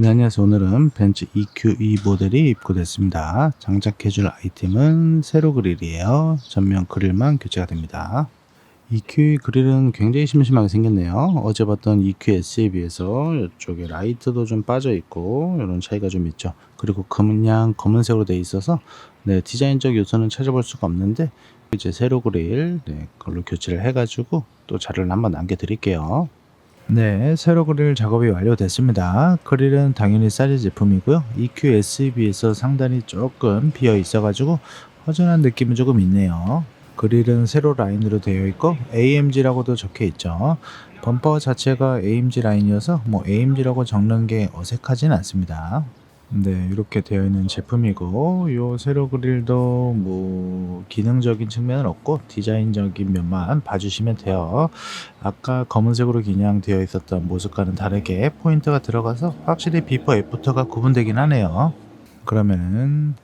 네, 안녕하세요. 오늘은 벤츠 EQE 모델이 입고됐습니다. 장착해줄 아이템은 세로 그릴이에요. 전면 그릴만 교체가 됩니다. EQE 그릴은 굉장히 심심하게 생겼네요. 어제 봤던 EQS에 비해서 이쪽에 라이트도 좀 빠져 있고 이런 차이가 좀 있죠. 그리고 그냥 검은색으로 돼 있어서 네, 디자인적 요소는 찾아볼 수가 없는데 이제 세로 그릴 네, 그걸로 교체를 해가지고 또 자료를 한번 남겨드릴게요. 네, 세로 그릴 작업이 완료됐습니다. 그릴은 당연히 싸제 제품이고요. EQS에 비해서 상단이 조금 비어 있어가지고 허전한 느낌이 조금 있네요. 그릴은 세로 라인으로 되어 있고 AMG라고도 적혀 있죠. 범퍼 자체가 AMG 라인이어서 뭐 AMG라고 적는 게 어색하진 않습니다. 네, 이렇게 되어 있는 제품이고 요 세로 그릴도 뭐 기능적인 측면은 없고 디자인적인 면만 봐주시면 돼요. 아까 검은색으로 그냥 되어 있었던 모습과는 다르게 포인트가 들어가서 확실히 비포 애프터가 구분되긴 하네요. 그러면은